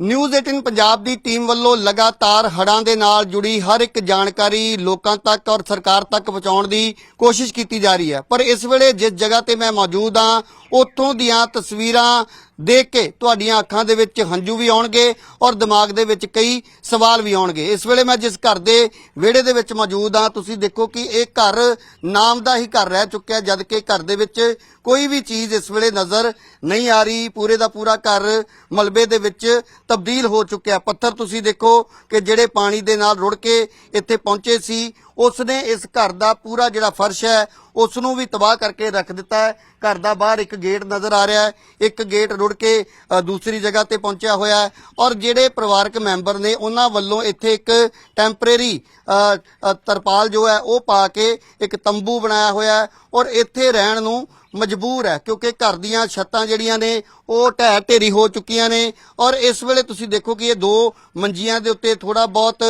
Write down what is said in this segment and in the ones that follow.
News 18 Punjab ਦੀ team ਵੱਲੋਂ ਲਗਾਤਾਰ ਹੜਾਂ ਦੇ ਨਾਲ ਜੁੜੀ ਹਰ ਇੱਕ ਜਾਣਕਾਰੀ ਲੋਕਾਂ ਤੱਕ ਔਰ ਸਰਕਾਰ ਤੱਕ ਪਹੁੰਚਾਉਣ ਦੀ ਕੋਸ਼ਿਸ਼ ਕੀਤੀ ਜਾ ਰਹੀ ਹੈ। ਪਰ ਇਸ ਵੇਲੇ ਜਿਸ ਜਗ੍ਹਾ ਤੇ ਮੈਂ ਮੌਜੂਦ ਹਾਂ ਉੱਥੋਂ ਦੀਆਂ ਤਸਵੀਰਾਂ ਦੇਖ ਕੇ ਤੁਹਾਡੀਆਂ ਅੱਖਾਂ ਦੇ ਵਿੱਚ ਹੰਝੂ ਵੀ ਆਉਣਗੇ ਔਰ ਦਿਮਾਗ ਦੇ ਵਿੱਚ ਕਈ ਸਵਾਲ ਵੀ ਆਉਣਗੇ। ਇਸ ਵੇਲੇ ਮੈਂ ਜਿਸ ਘਰ ਦੇ ਵਿਹੜੇ ਦੇ ਵਿੱਚ ਮੌਜੂਦ ਹਾਂ, ਤੁਸੀਂ ਦੇਖੋ ਕਿ ਇਹ ਘਰ ਨਾਮ ਦਾ ਹੀ ਘਰ ਰਹਿ ਚੁੱਕਿਆ ਜਦ ਕਿ ਘਰ ਦੇ ਵਿੱਚ ਕੋਈ ਵੀ ਚੀਜ਼ ਇਸ ਵੇਲੇ ਨਜ਼ਰ ਨਹੀਂ ਆ ਰਹੀ। ਪੂਰੇ ਦਾ ਪੂਰਾ ਘਰ ਮਲਬੇ ਦੇ ਵਿੱਚ ਤਬਦੀਲ ਹੋ ਚੁੱਕਿਆ ਪੱਥਰ ਤੁਸੀਂ ਦੇਖੋ ਕਿ ਜਿਹੜੇ ਪਾਣੀ ਦੇ ਨਾਲ ਰੁੜ ਕੇ ਇੱਥੇ ਪਹੁੰਚੇ ਸੀ ਉਸ ਨੇ ਇਸ ਘਰ ਦਾ ਪੂਰਾ ਜਿਹੜਾ ਫਰਸ਼ ਹੈ ਉਸ ਨੂੰ ਵੀ ਤਬਾਹ ਕਰਕੇ ਰੱਖ ਦਿੱਤਾ ਹੈ। ਘਰ ਦਾ ਬਾਹਰ ਇੱਕ ਗੇਟ ਨਜ਼ਰ ਆ ਰਿਹਾ ਹੈ। ਇੱਕ ਗੇਟ ਰੁੜ ਕੇ ਦੂਸਰੀ ਜਗ੍ਹਾ ਤੇ ਪਹੁੰਚਿਆ ਹੋਇਆ ਹੈ ਔਰ ਜਿਹੜੇ ਪਰਿਵਾਰਕ ਮੈਂਬਰ ਨੇ, ਉਹਨਾਂ ਵੱਲੋਂ ਇੱਥੇ ਇੱਕ ਟੈਂਪਰੇਰੀ ਤਰਪਾਲ ਜੋ ਹੈ, ਉਹ ਪਾ ਕੇ ਇੱਕ ਤੰਬੂ ਬਣਾਇਆ ਹੋਇਆ ਹੈ ਔਰ ਇੱਥੇ ਰਹਿਣ ਨੂੰ ਮਜਬੂਰ ਹੈ ਕਿਉਂਕਿ ਘਰ ਦੀਆਂ ਛੱਤਾਂ ਜਿਹੜੀਆਂ ਨੇ, ਉਹ ਢਹਿ ਢੇਰੀ ਹੋ ਚੁੱਕੀਆਂ ਨੇ ਔਰ ਇਸ ਵੇਲੇ ਤੁਸੀਂ ਦੇਖੋ ਕਿ ਇਹ ਦੋ ਮੰਜੀਆਂ ਦੇ ਉੱਤੇ ਥੋੜਾ ਬਹੁਤ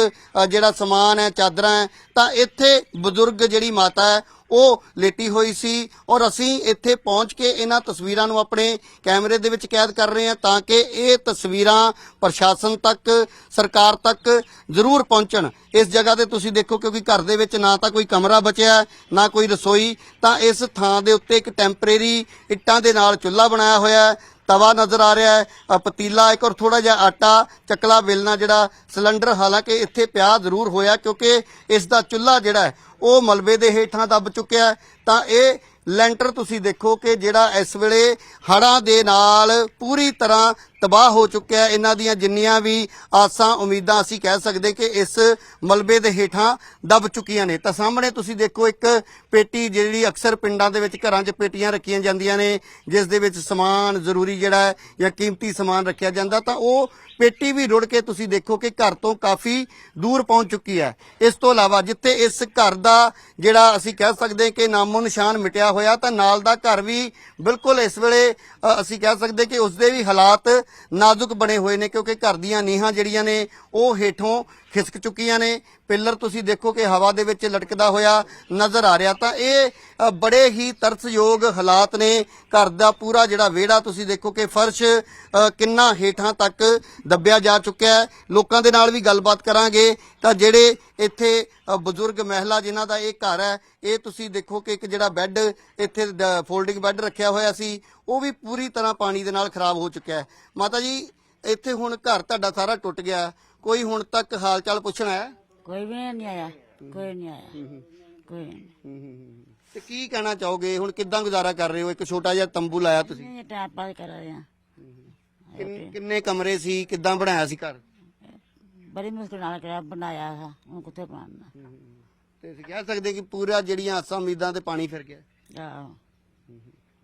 ਜਿਹੜਾ ਸਮਾਨ ਹੈ, ਚਾਦਰਾਂ ਹੈ, ਤਾਂ ਇੱਥੇ ਬਜ਼ੁਰਗ ਜਿਹੜੀ ਮਾਤਾ ਹੈ, ਉਹ ਲੇਟੀ ਹੋਈ ਸੀ ਔਰ ਅਸੀਂ ਇੱਥੇ ਪਹੁੰਚ ਕੇ ਇਹਨਾਂ ਤਸਵੀਰਾਂ ਨੂੰ ਆਪਣੇ ਕੈਮਰੇ ਦੇ ਵਿੱਚ ਕੈਦ ਕਰ ਰਹੇ ਹਾਂ ਤਾਂ ਕਿ ਇਹ ਤਸਵੀਰਾਂ ਪ੍ਰਸ਼ਾਸਨ ਤੱਕ, ਸਰਕਾਰ ਤੱਕ ਜ਼ਰੂਰ ਪਹੁੰਚਣ। ਇਸ ਜਗ੍ਹਾ ਤੇ ਤੁਸੀਂ ਦੇਖੋ ਕਿਉਂਕਿ ਘਰ ਦੇ ਵਿੱਚ ਨਾ ਤਾਂ ਕੋਈ ਕਮਰਾ ਬਚਿਆ, ਨਾ ਕੋਈ ਰਸੋਈ, ਤਾਂ ਇਸ ਥਾਂ ਦੇ ਉੱਤੇ ਇੱਕ ਟੈਂਪਰੇਰੀ ਇੱਟਾਂ ਦੇ ਨਾਲ ਚੁੱਲ੍ਹਾ ਬਣਾਇਆ ਹੋਇਆ ਤਵਾ ਨਜ਼ਰ ਆ ਰਿਹਾ ਹੈ ਅ, ਪਤੀਲਾ ਇੱਕ ਔਰ ਥੋੜਾ ਜਿਹਾ ਆਟਾ ਚੱਕਲਾ ਵੇਲਣਾ ਜਿਹੜਾ ਸਿਲੰਡਰ ਹਾਲਾਂਕਿ ਇੱਥੇ ਪਿਆ ਜ਼ਰੂਰ ਹੋਇਆ ਕਿਉਂਕਿ ਇਸ ਦਾ ਚੁੱਲ੍ਹਾ ਜਿਹੜਾ ਹੈ ਉਹ ਮਲਬੇ ਦੇ ਹੇਠਾਂ ਦੱਬ ਚੁੱਕਿਆ ਹੈ। ਤਾਂ ਇਹ ਲੈਂਟਰ ਤੁਸੀਂ ਦੇਖੋ ਕਿ ਜਿਹੜਾ ਇਸ ਵੇਲੇ ਹੜਾਂ ਦੇ ਨਾਲ ਪੂਰੀ ਤਰ੍ਹਾਂ ਤਬਾਹ ਹੋ ਚੁੱਕਿਆ ਹੈ। ਇਹਨਾਂ ਦੀਆਂ ਜਿੰਨੀਆਂ ਵੀ ਆਸਾਂ, ਉਮੀਦਾਂ ਅਸੀਂ ਕਹਿ ਸਕਦੇ ਕਿ ਇਸ ਮਲਬੇ ਦੇ ਹੇਠਾਂ ਦਬ ਚੁੱਕੀਆਂ ਨੇ। ਤਾਂ ਸਾਹਮਣੇ ਤੁਸੀਂ ਦੇਖੋ ਇੱਕ ਪੇਟੀ ਜਿਹੜੀ ਅਕਸਰ ਪਿੰਡਾਂ ਦੇ ਵਿੱਚ ਘਰਾਂ 'ਚ ਪੇਟੀਆਂ ਰੱਖੀਆਂ ਜਾਂਦੀਆਂ ਨੇ, ਜਿਸ ਦੇ ਵਿੱਚ ਸਮਾਨ ਜ਼ਰੂਰੀ ਜਿਹੜਾ ਹੈ ਜਾਂ ਕੀਮਤੀ ਸਮਾਨ ਰੱਖਿਆ ਜਾਂਦਾ। ਤਾਂ ਉਹ ਪੇਟੀ ਵੀ ਰੁੜ ਕੇ ਤੁਸੀਂ ਦੇਖੋ ਕਿ ਘਰ ਤੋਂ ਕਾਫੀ ਦੂਰ ਪਹੁੰਚ ਚੁੱਕੀ ਹੈ। ਇਸ ਤੋਂ ਇਲਾਵਾ ਜਿੱਥੇ ਇਸ ਘਰ ਦਾ ਜਿਹੜਾ ਅਸੀਂ ਕਹਿ ਸਕਦੇ ਕਿ ਨਾਮੋ ਨਿਸ਼ਾਨ ਮਿਟਿਆ ਹੋਇਆ, ਤਾਂ ਨਾਲ ਦਾ ਘਰ ਵੀ ਬਿਲਕੁਲ ਇਸ ਵੇਲੇ ਅਸੀਂ ਕਹਿ ਸਕਦੇ ਕਿ ਉਸ ਦੇ ਵੀ ਹਾਲਾਤ ਨਾਜ਼ੁਕ ਬਣੇ ਹੋਏ ਨੇ ਕਿਉਂਕਿ ਘਰ ਦੀਆਂ ਨੀਹਾਂ ਜਿਹੜੀਆਂ ਨੇ ਉਹ ਹੇਠੋਂ ਖਿਸਕ ਚੁੱਕੀਆਂ ਨੇ। ਪਿੱਲਰ ਤੁਸੀਂ ਦੇਖੋ ਕਿ ਹਵਾ ਦੇ ਵਿੱਚ ਲਟਕਦਾ ਹੋਇਆ ਨਜ਼ਰ ਆ ਰਿਹਾ। ਤਾਂ ਇਹ ਬੜੇ ਹੀ ਤਰਸਯੋਗ ਹਾਲਾਤ ਨੇ। ਘਰ ਦਾ ਪੂਰਾ ਜਿਹੜਾ ਵਿਹੜਾ ਤੁਸੀਂ ਦੇਖੋ ਕਿ ਫਰਸ਼ ਕਿੰਨਾ ਹੇਠਾਂ ਤੱਕ ਦੱਬਿਆ ਜਾ ਚੁੱਕਿਆ ਹੈ। ਲੋਕਾਂ ਦੇ ਨਾਲ ਵੀ ਗੱਲਬਾਤ ਕਰਾਂਗੇ। ਤਾਂ ਜਿਹੜੇ ਇੱਥੇ ਬਜ਼ੁਰਗ ਮਹਿਲਾ ਜਿਨ੍ਹਾਂ ਦਾ ਇਹ ਘਰ ਹੈ ਇਹ ਤੁਸੀਂ ਦੇਖੋ ਕਿ ਇੱਕ ਜਿਹੜਾ ਬੈੱਡ ਇੱਥੇ ਫੋਲਡਿੰਗ ਬੈੱਡ ਰੱਖਿਆ ਹੋਇਆ ਸੀ ਉਹ ਵੀ ਪੂਰੀ ਤਰ੍ਹਾਂ ਪਾਣੀ ਦੇ ਨਾਲ ਖਰਾਬ ਹੋ ਚੁੱਕਿਆ ਹੈ। ਮਾਤਾ ਜੀ ਇੱਥੇ ਹੁਣ ਘਰ ਤੁਹਾਡਾ ਸਾਰਾ ਟੁੱਟ ਗਿਆ ਕੋਈ ਹੁਣ ਤੱਕ ਹਾਲ ਚਾਲ ਪੁੱਛਣਾ ਆਇਆ ਕੋਈ ਵੀ ਨਹੀਂ ਆਇਆ ਕੋਈ ਨਹੀਂ ਆਇਆ ਕੋਈ ਨਹੀਂ। ਤੇ ਕੀ ਕਹਿਣਾ ਚਾਹੋਗੇ? ਹੁਣ ਕਿੱਦਾਂ ਗੁਜ਼ਾਰਾ ਕਰ ਰਹੇ ਹੋ? ਇੱਕ ਛੋਟਾ ਜਿਹਾ ਤੰਬੂ ਲਾਇਆ ਤੁਸੀਂ? ਕਿੰਨੇ ਕਮਰੇ ਸੀ? ਕਿੱਦਾਂ ਬਣਾਇਆ ਸੀ ਘਰ? ਬੜੀ ਮੁਸ਼ਕਿਲ ਨਾਲ ਕਿਹੜਾ ਬਣਾਇਆ ਹੈ ਹੁਣ ਕਿੱਥੇ ਬਣਾਉਣਾ? ਤੇ ਅਸੀਂ ਕਹਿ ਸਕਦੇ ਕਿ ਪੂਰਾ ਜਿਹੜੀਆਂ ਆਸਾਂ ਉਮੀਦਾਂ ਤੇ ਪਾਣੀ ਫਿਰ ਗਿਆ। ਆਹੋ।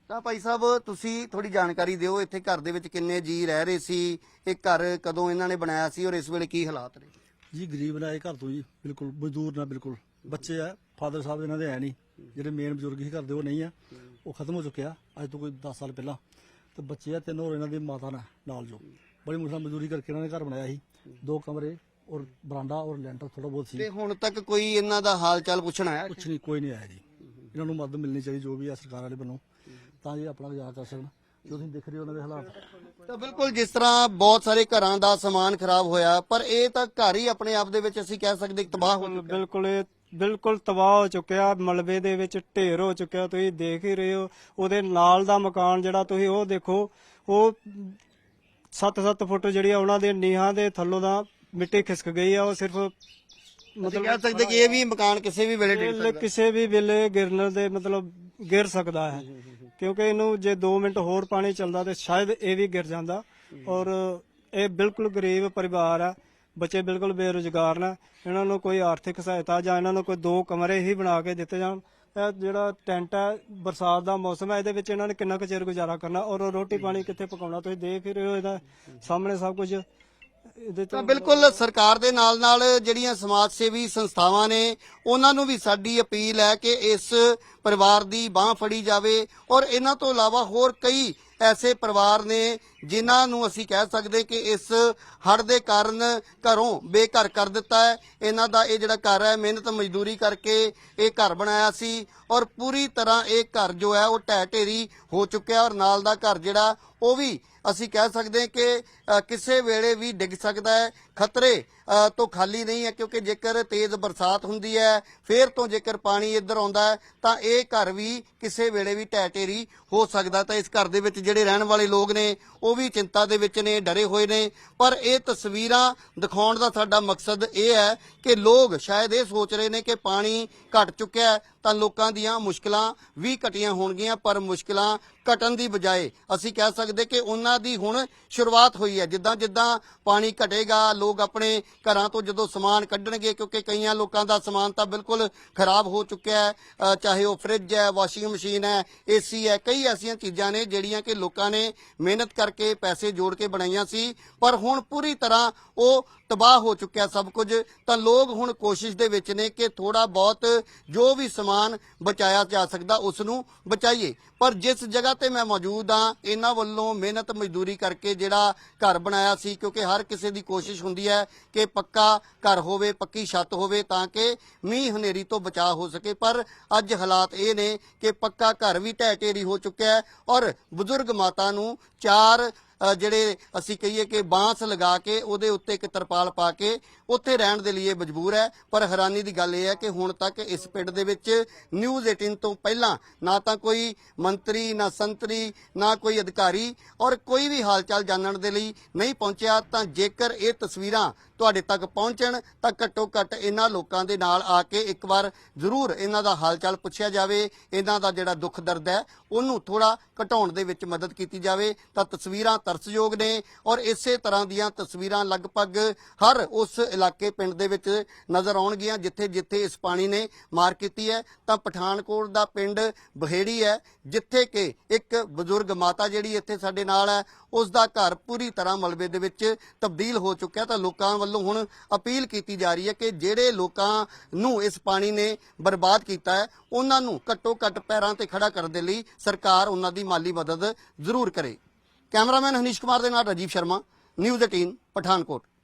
ਤਾਂ ਭਾਈ ਸਾਹਿਬ ਤੁਸੀਂ ਥੋੜੀ ਜਾਣਕਾਰੀ ਦਿਓ ਇੱਥੇ ਘਰ ਦੇ ਵਿੱਚ ਕਿੰਨੇ ਜੀ ਰਹਿ ਰਹੇ ਸੀ ਇਹ ਘਰ ਕਦੋਂ ਇਹਨਾਂ ਨੇ ਬਣਾਇਆ ਸੀ ਔਰ ਇਸ ਵੇਲੇ ਕੀ ਹਾਲਾਤ ਨੇ? ਜੀ ਗਰੀਬ ਨਾਲ ਇਹ ਘਰ ਤੋਂ ਜੀ ਬਿਲਕੁਲ ਮਜ਼ਦੂਰ ਨਾਲ ਬਿਲਕੁਲ। ਬੱਚੇ ਆ ਫਾਦਰ ਸਾਹਿਬ ਇਹਨਾਂ ਦੇ ਹੈ ਨਹੀਂ। ਜਿਹੜੇ ਮੇਨ ਬਜ਼ੁਰਗ ਹੀ ਕਰਦੇ ਉਹ ਨਹੀਂ ਆ। ਉਹ ਖਤਮ ਹੋ ਚੁੱਕਿਆ ਅੱਜ ਤੋਂ ਕੋਈ 10 ਸਾਲ ਪਹਿਲਾਂ। ਤੇ ਬੱਚੇ ਆ ਤਿੰਨ ਹੋਰ ਇਹਨਾਂ ਦੀ ਮਾਤਾ ਨਾਲ ਜੋ। ਬੜੀ ਮੁਸ਼ਕਲ ਮਜ਼ਦੂਰੀ ਕਰਕੇ ਇਹਨਾਂ ਨੇ ਘਰ ਬਣਾਇਆ ਸੀ। ਦੋ ਕਮਰੇ ਔਰ ਬਰਾਂਡਾ ਔਰ ਲੈਂਟਰ ਥੋੜਾ ਬਹੁਤ ਸੀ। ਤੇ ਹੁਣ ਤੱਕ ਕੋਈ ਇਹਨਾਂ ਦਾ ਹਾਲ ਚਾਲ ਪੁੱਛਣ ਆਇਆ? ਕੁਛ ਨਹੀਂ ਕੋਈ ਨਹੀਂ ਆਇਆ ਜੀ। ਇਹਨਾਂ ਨੂੰ ਮਦਦ ਮਿਲਣੀ ਚਾਹੀਦੀ ਜੋ ਵੀ ਆ ਸਰਕਾਰ ਵਾਲੇ ਵੱਲੋਂ। ਤਾਂ ਜੀ ਆਪਣਾ ਗੁਜ਼ਾਰਾ ਕਰ ਸਕਣ। ਜੋ ਤੁਸੀਂ ਦੇਖ ਰਹੇ ਹੋ ਉਹਨਾਂ ਦੇ ਹਾਲਾਤ। ਤਾਂ ਬਿਲਕੁਲ ਜਿਸ ਤਰ੍ਹਾਂ ਬਹੁਤ ਸਾਰੇ ਘਰਾਂ ਦਾ ਸਮਾਨ ਖਰਾਬ ਹੋਇਆ ਪਰ ਇਹ ਤਾਂ ਘਰ ਹੀ ਆਪਣੇ ਆਪ ਦੇ ਵਿੱਚ ਅਸੀਂ ਕਹਿ ਸਕਦੇ ਕਿ ਤਬਾਹ ਹੋ ਚੁੱਕਾ ਬਿਲਕੁਲ ਇਹ ਬਿਲਕੁਲ ਤਬਾਹ ਹੋ ਚੁੱਕਿਆ। ਮਲਬੇ ਦੇ ਵਿੱਚ ਢੇਰ ਹੋ ਚੁੱਕਿਆ। ਤੁਸੀਂ ਦੇਖ ਹੀ ਰਹੇ ਹੋ ਉਹਦੇ ਨਾਲ ਦਾ ਮਕਾਨ ਜਿਹੜਾ ਤੁਸੀਂ ਉਹ ਦੇਖੋ ਉਹ 7-7 ਫੁੱਟ ਜਿਹੜੀ ਆ ਉਹਨਾਂ ਦੇ ਨੀਹਾਂ ਦੇ ਥੱਲੋਂ ਦਾ ਮਿੱਟੀ ਖਿਸਕ ਗਈ ਆ ਉਹ ਸਿਰਫ ਅਸੀਂ ਕਹਿ ਸਕਦੇ ਕਿ ਇਹ ਵੀ ਮਕਾਨ ਕਿਸੇ ਵੀ ਵੇਲੇ ਡਿੱਗ ਸਕਦਾ। ਕਿਸੇ ਵੀ ਵੇਲੇ ਗਿਰਨ ਦੇ ਮਤਲਬ ਗਿਰ ਸਕਦਾ ਹੈ। ਕਿਉਂਕਿ ਇਹਨੂੰ ਜੇ 2 ਮਿੰਟ ਹੋਰ ਪਾਣੀ ਚੱਲਦਾ ਤੇ ਸ਼ਾਇਦ ਇਹ ਵੀ ਗਿਰ ਜਾਂਦਾ। ਔਰ ਇਹ ਬਿਲਕੁਲ ਗਰੀਬ ਪਰਿਵਾਰ ਹੈ ਬੱਚੇ ਬਿਲਕੁਲ ਬੇਰੁਜ਼ਗਾਰ ਨੇ। ਇਹਨਾਂ ਨੂੰ ਕੋਈ ਆਰਥਿਕ ਸਹਾਇਤਾ ਜਾਂ ਇਹਨਾਂ ਨੂੰ ਕੋਈ ਦੋ ਕਮਰੇ ਹੀ ਬਣਾ ਕੇ ਦਿੱਤੇ ਜਾਣ ਇਹ ਜਿਹੜਾ ਟੈਂਟ ਹੈ ਬਰਸਾਤ ਦਾ ਮੌਸਮ ਹੈ ਇਹਦੇ ਵਿੱਚ ਇਹਨਾਂ ਨੇ ਕਿੰਨਾ ਕੁ ਚਿਰ ਗੁਜ਼ਾਰਾ ਕਰਨਾ ਔਰ ਰੋਟੀ ਪਾਣੀ ਕਿੱਥੇ ਪਕਾਉਣਾ ਤੁਸੀਂ ਦੇਖ ਰਹੇ ਹੋ ਇਹਦਾ ਸਾਹਮਣੇ ਸਭ ਕੁਝ। ਇਹਦੇ ਤੋਂ ਬਿਲਕੁਲ ਸਰਕਾਰ ਦੇ ਨਾਲ ਨਾਲ ਜਿਹੜੀਆਂ ਸਮਾਜ ਸੇਵੀ ਸੰਸਥਾਵਾਂ ਨੇ ਉਹਨਾਂ ਨੂੰ ਵੀ ਸਾਡੀ ਅਪੀਲ ਹੈ ਕਿ ਇਸ ਪਰਿਵਾਰ ਦੀ ਬਾਹ ਫੜੀ ਜਾਵੇ ਔਰ ਇਹਨਾਂ ਤੋਂ ਇਲਾਵਾ ਹੋਰ ਕਈ ਐਸੇ ਪਰਿਵਾਰ ਨੇ ਜਿਨ੍ਹਾਂ ਨੂੰ ਅਸੀਂ ਕਹਿ ਸਕਦੇ ਕਿ ਇਸ ਹੜ੍ਹ ਦੇ ਕਾਰਨ ਘਰੋਂ ਬੇਘਰ ਕਰ ਦਿੱਤਾ ਹੈ। ਇਹਨਾਂ ਦਾ ਇਹ ਜਿਹੜਾ ਘਰ ਹੈ, ਮਿਹਨਤ ਮਜ਼ਦੂਰੀ ਕਰਕੇ ਇਹ ਘਰ ਬਣਾਇਆ ਸੀ ਔਰ ਪੂਰੀ ਤਰ੍ਹਾਂ ਇਹ ਘਰ ਜੋ ਹੈ, ਉਹ ਢਹਿ ਢੇਰੀ ਹੋ ਚੁੱਕਿਆ ਔਰ ਨਾਲ ਦਾ ਘਰ ਜਿਹੜਾ, ਉਹ ਵੀ ਅਸੀਂ ਕਹਿ ਸਕਦੇ ਹਾਂ ਕਿ ਕਿਸੇ ਵੇਲੇ ਵੀ ਡਿੱਗ ਸਕਦਾ ਹੈ ਖਤਰੇ ਤੋਂ ਖਾਲੀ ਨਹੀਂ ਹੈ ਕਿਉਂਕਿ ਜੇਕਰ ਤੇਜ਼ ਬਰਸਾਤ ਹੁੰਦੀ ਹੈ, ਫੇਰ ਤੋਂ ਜੇਕਰ ਪਾਣੀ ਇੱਧਰ ਆਉਂਦਾ ਹੈ, ਤਾਂ ਇਹ ਘਰ ਵੀ ਕਿਸੇ ਵੇਲੇ ਵੀ ਢਹਿ ਢੇਰੀ ਹੋ ਸਕਦਾ ਤਾਂ ਇਸ ਘਰ ਦੇ ਵਿੱਚ ਜਿਹੜੇ ਰਹਿਣ ਵਾਲੇ ਲੋਕ ਨੇ, ਉਹ ਵੀ ਚਿੰਤਾ ਦੇ ਵਿੱਚ ਨੇ, ਡਰੇ ਹੋਏ ਨੇ। ਪਰ ਇਹ ਤਸਵੀਰਾਂ ਦਿਖਾਉਣ ਦਾ ਸਾਡਾ ਮਕਸਦ ਇਹ ਹੈ ਕਿ ਲੋਕ ਸ਼ਾਇਦ ਇਹ ਸੋਚ ਰਹੇ ਨੇ ਕਿ ਪਾਣੀ ਘਟ ਚੁੱਕਿਆ ਤਾਂ ਲੋਕਾਂ ਦੀਆਂ ਮੁਸ਼ਕਲਾਂ ਵੀ ਘਟੀਆਂ ਹੋਣਗੀਆਂ, ਪਰ ਮੁਸ਼ਕਲਾਂ ਘਟਣ ਦੀ ਬਜਾਏ ਅਸੀਂ ਕਹਿ ਸਕਦੇ ਕਿ ਉਹਨਾਂ ਦੀ ਹੁਣ ਸ਼ੁਰੂਆਤ ਹੋਈ ਹੈ। ਜਿੱਦਾਂ ਜਿੱਦਾਂ ਪਾਣੀ ਘਟੇਗਾ, ਲੋਕ ਆਪਣੇ ਘਰਾਂ ਤੋਂ ਜਦੋਂ ਸਮਾਨ ਕੱਢਣਗੇ, ਕਿਉਂਕਿ ਕਈਆਂ ਲੋਕਾਂ ਦਾ ਸਮਾਨ ਤਾਂ ਬਿਲਕੁਲ ਖਰਾਬ ਹੋ ਚੁੱਕਿਆ ਹੈ ਚਾਹੇ ਉਹ ਫ੍ਰਿਜ ਹੈ, ਵਾਸ਼ਿੰਗ ਮਸ਼ੀਨ ਹੈ, ਏਸੀ ਹੈ, ਕਈ ਐਸੀਆਂ ਚੀਜ਼ਾਂ ਨੇ ਜਿਹੜੀਆਂ ਕਿ ਲੋਕਾਂ ਨੇ ਮਿਹਨਤ ਕਰਕੇ ਪੈਸੇ ਜੋੜ ਕੇ ਬਣਾਈਆਂ ਸੀ। ਪਰ ਹੁਣ ਪੂਰੀ ਤਰ੍ਹਾਂ ਉਹ ਤਬਾਹ ਹੋ ਚੁੱਕਿਆ ਸਭ ਕੁਝ, ਤਾਂ ਲੋਕ ਹੁਣ ਕੋਸ਼ਿਸ਼ ਦੇ ਵਿੱਚ ਨੇ ਕਿ ਥੋੜਾ ਬਹੁਤ ਜੋ ਵੀ ਸਮਾਨ ਬਚਾਇਆ ਜਾ ਸਕਦਾ ਉਸ ਨੂੰ ਬਚਾਈਏ। ਪਰ ਜਿਸ ਜਗ੍ਹਾ ਤੇ ਮੈਂ ਮੌਜੂਦ ਹਾਂ, ਇਹਨਾਂ ਵੱਲੋਂ ਮਿਹਨਤ ਮਜ਼ਦੂਰੀ ਕਰਕੇ ਜਿਹੜਾ ਘਰ ਬਣਾਇਆ ਸੀ, ਕਿਉਂਕਿ ਹਰ ਕਿਸੇ ਦੀ ਕੋਸ਼ਿਸ਼ ਹੁੰਦੀ ਹੈ ਕਿ ਪੱਕਾ ਘਰ ਹੋਵੇ, ਪੱਕੀ ਛੱਤ ਹੋਵੇ, ਤਾਂ ਕਿ ਮੀਂਹ ਹਨੇਰੀ ਤੋਂ ਬਚਾਅ ਹੋ ਸਕੇ। ਪਰ ਅੱਜ ਹਾਲਾਤ ਇਹ ਨੇ ਕਿ ਪੱਕਾ ਘਰ ਵੀ ਢਹਿ ਢੇਰੀ ਹੋ ਚੁੱਕਿਆ ਹੈ ਔਰ ਬਜ਼ੁਰਗ ਮਾਤਾ ਨੂੰ ਚਾਰ ਜਿਹੜੇ ਅਸੀਂ ਕਹੀਏ ਕਿ ਬਾਂਸ ਲਗਾ ਕੇ ਉਹਦੇ ਉੱਤੇ ਇੱਕ ਤਰਪਾਲ ਪਾ ਕੇ ਉੱਥੇ ਰਹਿਣ ਦੇ ਲਈ ਮਜਬੂਰ ਹੈ। ਪਰ ਹੈਰਾਨੀ ਦੀ ਗੱਲ ਇਹ ਹੈ ਕਿ ਹੁਣ ਤੱਕ ਇਸ ਪਿੰਡ ਦੇ ਵਿੱਚ ਨਿਊਜ਼ 18 ਤੋਂ ਪਹਿਲਾਂ ਨਾ ਤਾਂ ਕੋਈ ਮੰਤਰੀ, ਨਾ ਸੰਤਰੀ, ਨਾ ਕੋਈ ਅਧਿਕਾਰੀ ਔਰ ਕੋਈ ਵੀ ਹਾਲਚਾਲ ਜਾਣਨ ਦੇ ਲਈ ਨਹੀਂ ਪਹੁੰਚਿਆ। ਤਾਂ ਜੇਕਰ ਇਹ ਤਸਵੀਰਾਂ ਤੁਹਾਡੇ ਤੱਕ ਪਹੁੰਚਣ ਤਾਂ ਘੱਟੋ ਘੱਟ ਇਹਨਾਂ ਲੋਕਾਂ ਦੇ ਨਾਲ ਆ ਕੇ ਇੱਕ ਵਾਰ ਜ਼ਰੂਰ ਇਹਨਾਂ ਦਾ ਹਾਲਚਾਲ ਪੁੱਛਿਆ ਜਾਵੇ, ਇਹਨਾਂ ਦਾ ਜਿਹੜਾ ਦੁੱਖ ਦਰਦ ਹੈ, ਉਹਨੂੰ ਥੋੜਾ ਘਟਾਉਣ ਦੇ ਵਿੱਚ ਮਦਦ ਕੀਤੀ ਜਾਵੇ। ਤਾਂ ਤਸਵੀਰਾਂ ਤਰਸਯੋਗ ਨੇ ਔਰ ਇਸੇ ਤਰ੍ਹਾਂ ਦੀਆਂ ਤਸਵੀਰਾਂ ਲਗਭਗ ਹਰ ਉਸ ਇਲਾਕੇ ਪਿੰਡ ਦੇ ਵਿੱਚ ਨਜ਼ਰ ਆਉਣਗੀਆਂ ਜਿੱਥੇ ਜਿੱਥੇ ਇਸ ਪਾਣੀ ਨੇ ਮਾਰ ਕੀਤੀ ਹੈ। ਤਾਂ ਪਠਾਨਕੋਟ ਦਾ ਪਿੰਡ ਬਹੇੜੀ ਹੈ, ਜਿੱਥੇ ਕਿ ਇੱਕ ਬਜ਼ੁਰਗ ਮਾਤਾ ਜਿਹੜੀ ਇੱਥੇ ਸਾਡੇ ਨਾਲ ਹੈ ਉਸ ਦਾ ਘਰ ਪੂਰੀ ਤਰ੍ਹਾਂ ਮਲਬੇ ਦੇ ਵਿੱਚ ਤਬਦੀਲ ਹੋ ਚੁੱਕਿਆ ਤਾਂ ਲੋਕਾਂ ਵੱਲੋਂ ਹੁਣ ਅਪੀਲ ਕੀਤੀ ਜਾ ਰਹੀ ਹੈ ਕਿ ਜਿਹੜੇ ਲੋਕਾਂ ਨੂੰ ਇਸ ਪਾਣੀ ਨੇ ਬਰਬਾਦ ਕੀਤਾ ਹੈ, ਉਹਨਾਂ ਨੂੰ ਘੱਟੋ ਘੱਟ ਪੈਰਾਂ ਤੇ ਖੜਾ ਕਰਨ ਦੇ ਲਈ ਸਰਕਾਰ ਉਹਨਾਂ ਦੀ ਮਾਲੀ ਮਦਦ ਜ਼ਰੂਰ ਕਰੇ। ਕੈਮਰਾਮੈਨ ਹਨੀਸ਼ ਕੁਮਾਰ ਦੇ ਨਾਲ ਰਾਜੀਵ ਸ਼ਰਮਾ, ਨਿਊਜ਼ 18 ਪਠਾਨਕੋਟ।